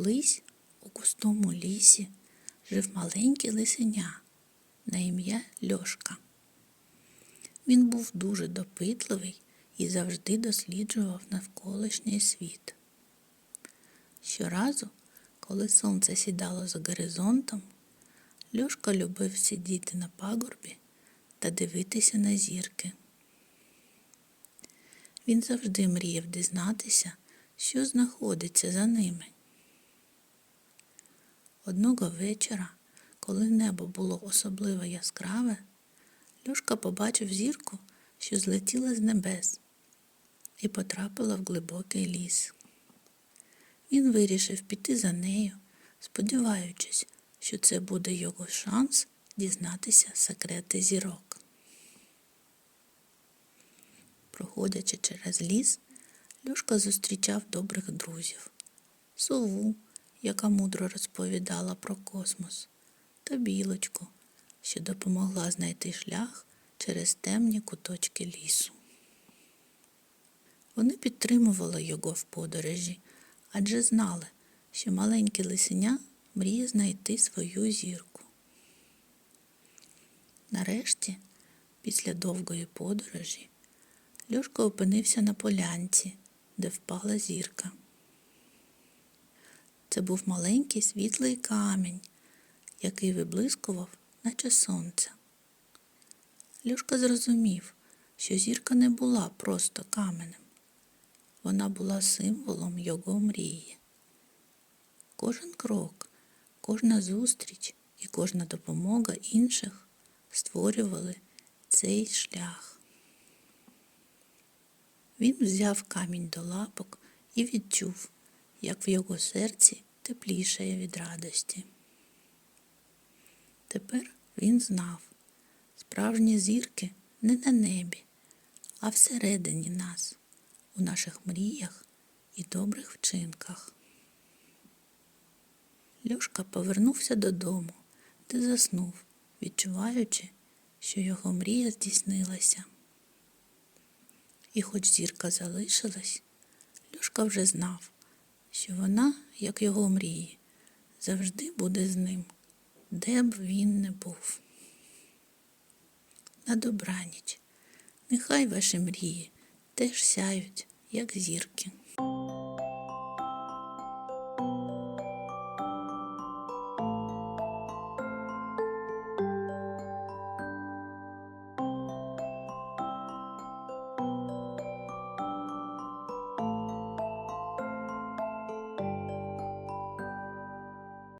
Колись у густому лісі жив маленький лисеня на ім'я Льошка. Він був дуже допитливий і завжди досліджував навколишній світ. Щоразу, коли сонце сідало за горизонтом, Льошка любив сидіти на пагорбі та дивитися на зірки. Він завжди мріяв дізнатися, що знаходиться за ними. Одного вечора, коли небо було особливо яскраве, Льошка побачив зірку, що злетіла з небес і потрапила в глибокий ліс. Він вирішив піти за нею, сподіваючись, що це буде його шанс дізнатися секрети зірок. Проходячи через ліс, Льошка зустрічав добрих друзів, сову, яка мудро розповідала про космос, та білочку, що допомогла знайти шлях через темні куточки лісу. Вони підтримували його в подорожі, адже знали, що маленький лисеня мріє знайти свою зірку. Нарешті, після довгої подорожі, Льошка опинився на полянці, де впала зірка. Це був маленький світлий камінь, який виблискував, наче сонце. Льошка зрозумів, що зірка не була просто каменем. Вона була символом його мрії. Кожен крок, кожна зустріч і кожна допомога інших створювали цей шлях. Він взяв камінь до лапок і відчув, як в його серці теплішає від радості. Тепер він знав, справжні зірки не на небі, а всередині нас, у наших мріях і добрих вчинках. Льошка повернувся додому, де заснув, відчуваючи, що його мрія здійснилася. І хоч зірка залишилась, Льошка вже знав, що вона, як його мрії, завжди буде з ним, де б він не був. На добраніч, нехай ваші мрії теж сяють, як зірки.